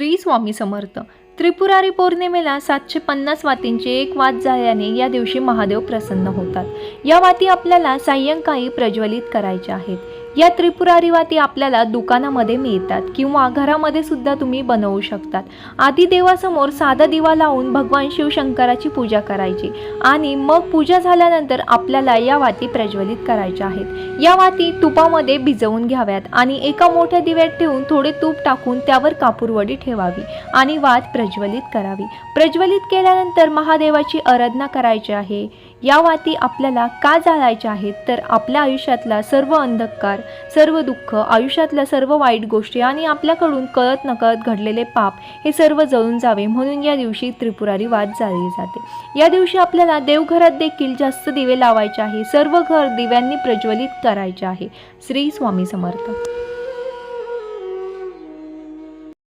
श्री स्वामी समर्थ. त्रिपुरारी पौर्णिमेला सातशे पन्नास वातींचे एक वात झाल्याने या दिवशी महादेव प्रसन्न होतात. या वाती आपल्याला सायंकाळी प्रज्वलित करायच्या आहेत. या त्रिपुरारी वाती आपल्याला दुकानामध्ये मिळतात किंवा घरामध्ये सुद्धा तुम्ही बनवू शकतात. आधी देवासमोर साधा दिवा लावून भगवान शिवशंकराची पूजा करायची आणि मग पूजा झाल्यानंतर आपल्याला या वाती प्रज्वलित करायच्या आहेत. या वाती तुपामध्ये भिजवून घ्याव्यात आणि एका मोठ्या दिव्यात ठेवून थोडे तूप टाकून त्यावर कापूरवडी ठेवावी आणि वात प्रज्वलित करावी. प्रज्वलित केल्यानंतर महादेवाची आराधना करायची आहे. या वाती आपल्याला का जाळायच्या आहेत? तर आपल्या आयुष्यातला सर्व अंधकार सर्व दुःख आयुष्यातल्या सर्व वाईट गोष्टी आणि आपल्याकडून कळत नकळत घडलेले पाप हे सर्व जळून जावे म्हणून या दिवशी त्रिपुरारी वाद जाळली जाते. या दिवशी आपल्याला देवघरात देखील जास्त दिवे लावायचे आहे. सर्व घर दिव्यांनी प्रज्वलित करायचे आहे. श्री स्वामी समर्थ.